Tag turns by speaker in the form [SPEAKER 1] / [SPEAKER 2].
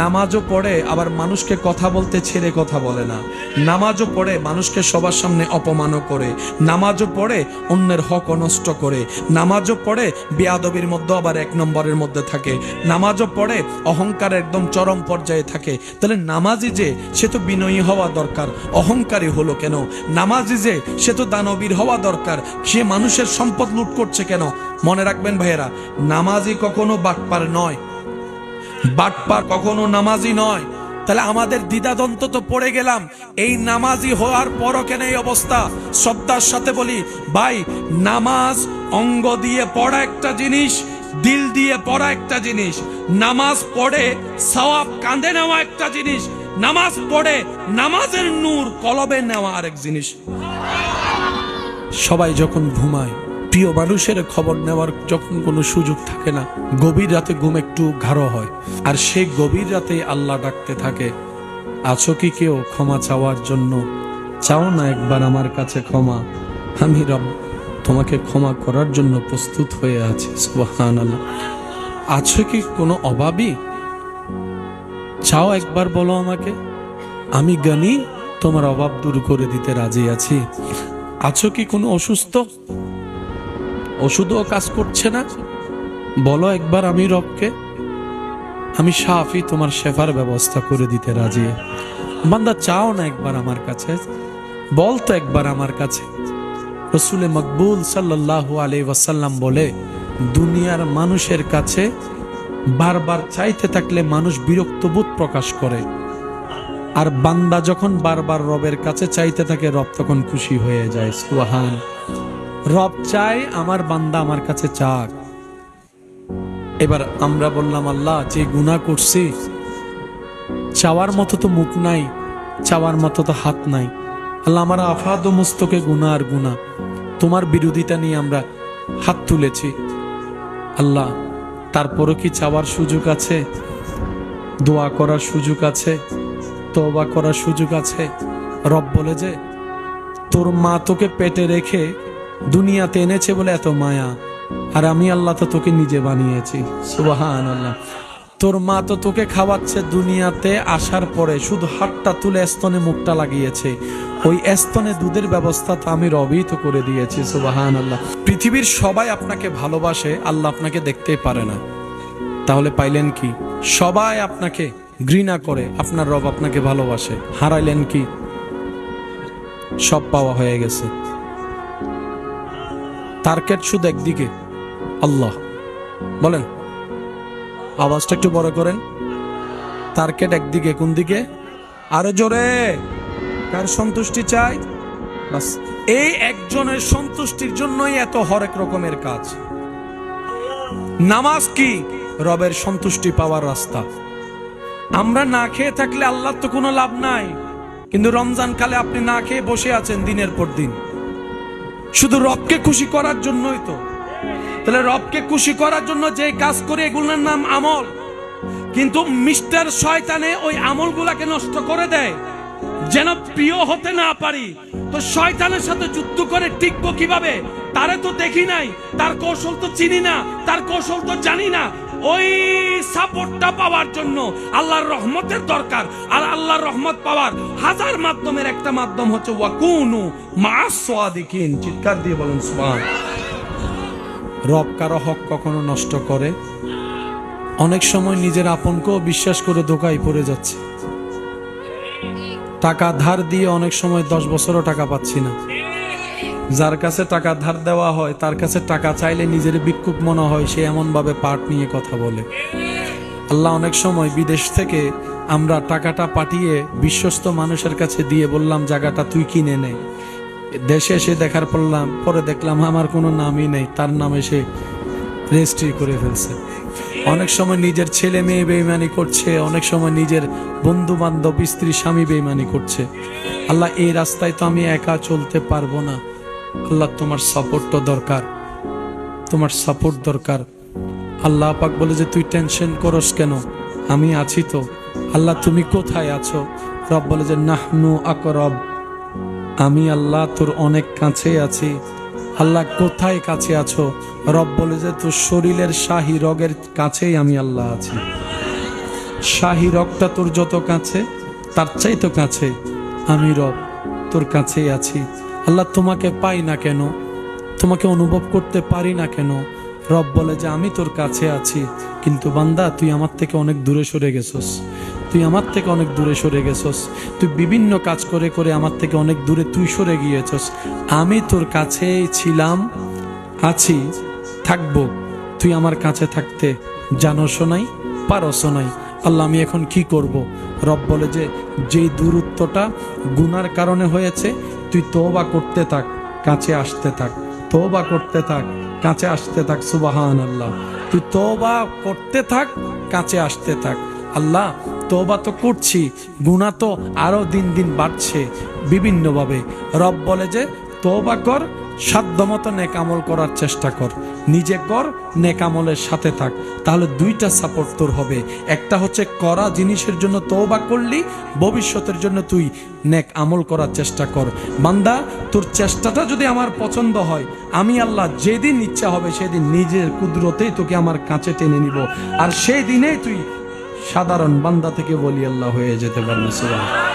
[SPEAKER 1] নামাজও পড়ে, আবার মানুষকে কথা বলতে ছেড়ে কথা বলে না। নামাজও পড়ে, মানুষকে সবার সামনে অপমানও করে। নামাজও পড়ে, অন্যের হক নষ্ট করে। নামাজও পড়ে, বেয়াদবির মধ্যে আবার এক নম্বরের মধ্যে থাকে। নামাজও পড়ে, অহংকার একদম চরম পর্যায়ে থাকে। তাহলে নামাজি যে, সে তো বিনয়ী হওয়া দরকার। অহংকারী হলো কেন? নামাজি যে, সে তো দানবীর হওয়া দরকার। সে মানুষের সম্পদ লুট করছে কেন? মনে রাখবেন ভাইয়েরা, নামাজি কখনো বাটপার নয়। বাটপার কখনো নামাজি নয়। তাহলে আমাদের দ্বিধাদন্ত তো পড়ে গেলাম। এই নামাজি হওয়ার পরও কেন এই অবস্থা? শ্রদ্ধার সাথে বলি, ভাই, নামাজ অঙ্গ দিয়ে পড়া একটা জিনিস, দিল দিয়ে পড়া একটা জিনিস। নামাজ পড়ে সওয়াব কাঁধে নেওয়া একটা জিনিস। নামাজ পড়ে নামাজের নূর কলবে নেওয়া আরেক জিনিস। সবাই যখন ঘুমায় প্রিয় মানুষের খবর নেওয়ার যখন কোনো সুযোগ থাকে না, গভীর রাতে ঘুম একটু ঘাড়ো হয়। আর সেই গভীর রাতে আল্লাহ ডাকতে থাকে, আছো কি কেউ ক্ষমা চাওয়ার জন্য? চাও না একবার আমার কাছে ক্ষমা। আমি রব, তোমাকে ক্ষমা করার জন্য প্রস্তুত হয়ে আছি সুবহান আছো কি কোনো অভাবই চাও একবার বলো আমাকে। আমি গানি তোমার অভাব দূর করে দিতে রাজি আছি। আছো কি কোনো অসুস্থ? ওষুধও কাজ করছে না। বলো একবার আমি রবকে। আমি সাফি তোমার শেফার ব্যবস্থা করে দিতে রাজি। বান্দা, চাও না একবার আমার কাছে। বল তো একবার আমার কাছে। রসুলে মকবুল সাল্লাল্লাহু আলাইহি ওয়াসাল্লাম বলে, দুনিয়ার মানুষের কাছে বারবার চাইতে থাকলে মানুষ বিরক্ত বোধ প্রকাশ করে। আর বান্দা যখন বারবার রবের কাছে চাইতে থাকে, রব তখন খুশি হয়ে যায়। সুহান রব চায় আমার বান্দা আমার কাছে চাক। এবার আমরা বললাম, আল্লাহ, যে গুনাহ করছি, চাওয়ার মতো তো মুখ নাই, চাওয়ার মতো তো হাত নাই। আল্লাহ, আমার আফাদ ও মুস্তকে গুণা আর গুণা তোমার বিরোধিতা নিয়ে আমরা হাত তুলেছি। আল্লাহ, তারপরও কি চাওয়ার সুযোগ আছে? দোয়া করার সুযোগ আছে? তওবা করার সুযোগ আছে? রব বলে যে, তোর মা তোকে পেটে রেখে দুনিয়াতে এনেছে বলে এত মায়া। আর আমি আল্লাহ তো তোকে নিজে বানিয়েছি। সুবাহান আল্লাহ তোর মা তো তোকে খাওয়াচ্ছে দুনিয়াতে আসার পরে, শুধু হাতটা তুলে স্তনে মুখটা লাগিয়েছে। ওই স্তনে দুধের ব্যবস্থা তো আমি রবই তো করে দিয়েছি সুবাহান আল্লাহ পৃথিবীর সবাই আপনাকে ভালোবাসে, আল্লাহ আপনাকে দেখতেই পারে না। তাহলে পাইলেন কি? সবাই আপনাকে ঘৃণা করে, আপনার রব আপনাকে ভালোবাসে। হারাইলেন কি? সব পাওয়া হয়ে গেছে। টার্গেট শুধু একদিকে। আল্লাহ। বলেন, আওয়াজটা একটু বড় করেন। টার্গেট একদিকে, কোন দিকে? আরও জোরে। কার সন্তুষ্টি চাই? এই একজনের সন্তুষ্টির জন্যই এত হরেক রকমের কাজ। নামাজ কি? রবের সন্তুষ্টি পাওয়ার রাস্তা। আমরা না খেয়ে থাকলে আল্লাহর তো কোনো লাভ নাই। কিন্তু রমজান কালে আপনি না খেয়ে বসে আছেন দিনের পর দিন। শুধু রবকে খুশি করার জন্যই তো। তাহলে রবকে খুশি করার জন্য যে কাজ করে এগুলোর নাম আমল। কিন্তু মিস্টার শয়তানে ওই আমলগুলাকে নষ্ট করে দেয়। যেন প্রিয় হতে না পারি। তো শয়তানের সাথে যুদ্ধ করে টিকবো কীভাবে? তারে তো দেখি নাই। তার কৌশল তো চিনি না। তার কৌশল তো জানি না। ওই সাপোর্টটা পাওয়ার জন্য আল্লাহর রহমতের দরকার। আর আল্লাহর রহমত পাওয়ার হাজার মাধ্যমের একটা মাধ্যম হচ্ছে ওয়াকুনু মাস সোয়াদিকিন চিৎকার দিয়ে বলেন, সুবহান। রব কারও হক কখনো নষ্ট করে। অনেক সময় নিজের আপনকেও বিশ্বাস করে ধোকায় পড়ে যাচ্ছে। টাকা ধার দিয়ে অনেক সময় দশ বছরও টাকা পাচ্ছি না। যার কাছে টাকা ধার দেওয়া হয়, তার কাছে টাকা চাইলে নিজের বিক্ষোভ মনে হয়, সে এমনভাবে পাঠ নিয়ে কথা বলে। আল্লাহ অনেক সময় বিদেশ থেকে আমরা টাকাটা পাঠিয়ে বিশ্বস্ত মানুষের কাছে দিয়ে বললাম, জায়গাটা তুই কিনে নে। দেশে এসে দেখার পড়লাম, পরে দেখলাম আমার কোনো নামই নেই, তার নামে সে রেজিস্ট্রি করে ফেলছে। অনেক সময় নিজের ছেলে মেয়ে বেইমানি করছে, অনেক সময় নিজের বন্ধু বান্ধব স্ত্রী, স্বামী বেইমানি করছে। আল্লাহ, এই রাস্তায় তো আমি একা চলতে পারব না। আল্লাহ, তোমার সাপোর্ট তো দরকার। তোমার সাপোর্ট দরকার। আল্লাহ পাক বলে যে, তুই টেনশন করস কেন? আমি আছি তো। আল্লাহ, তুমি কোথায় আছো? রব বলে যে, নাহনু আকরব। আমি আল্লাহ, তোর অনেক কাছে আছি। আল্লাহ, কোথায় কাছে আছো? রব বলে যে, তোর শরীরের শাহী রগের কাছেই আমি আল্লাহ আছি। শাহী রগটা তোর যত কাছে, তার চাই তো কাছে। আমি রব তোর কাছেই আছি। আল্লাহ তোমাকে পাই না কেন? তোমাকে অনুভব করতে পারি না কেন? রব বলে যে, আমি তোর কাছে আছি, কিন্তু বান্দা, তুই আমার থেকে অনেক দূরে সরে গেছস। তুই আমার থেকে অনেক দূরে সরে গেছস। তুই বিভিন্ন কাজ করে করে আমার থেকে অনেক দূরে তুই সরে গিয়েছস। আমি তোর কাছেই ছিলাম, আছি, থাকব। তুই আমার কাছে থাকতে জানোস নাই, পারস নাই। আল্লাহ, আমি এখন কি করব? রব বলে যে, যেই দূরত্বটা গুনার কারণে হয়েছে, তুই তোবা করতে থাক, কাছে আসতে থাক তোবা করতে থাক, কাছে আসতে থাক সুবাহান আল্লাহ তুই তোবা করতে থাক, কাছে আসতে থাক। আল্লাহ তোবা তো করছি গুণা তো আরও দিন দিন বাড়ছে, বিভিন্নভাবে। রব বলে যে তোবা কর সাধ্যমতো নেকামল করার চেষ্টা কর। নিজে কর নেকামলের সাথে থাক। তাহলে দুইটা সাপোর্ট তোর হবে। একটা হচ্ছে করা জিনিসের জন্য তওবা করলি, ভবিষ্যতের জন্য তুই নেক আমল করার চেষ্টা কর। বান্দা, তোর চেষ্টাটা যদি আমার পছন্দ হয়, আমি আল্লাহ যেদিন ইচ্ছা হবে সেদিন নিজের কুদরতেই তোকে আমার কাছে টেনে নিব। আর সেই দিনেই তুই সাধারণ বান্দা থেকে বলি আল্লাহ হয়ে যেতে পারবে সুবহান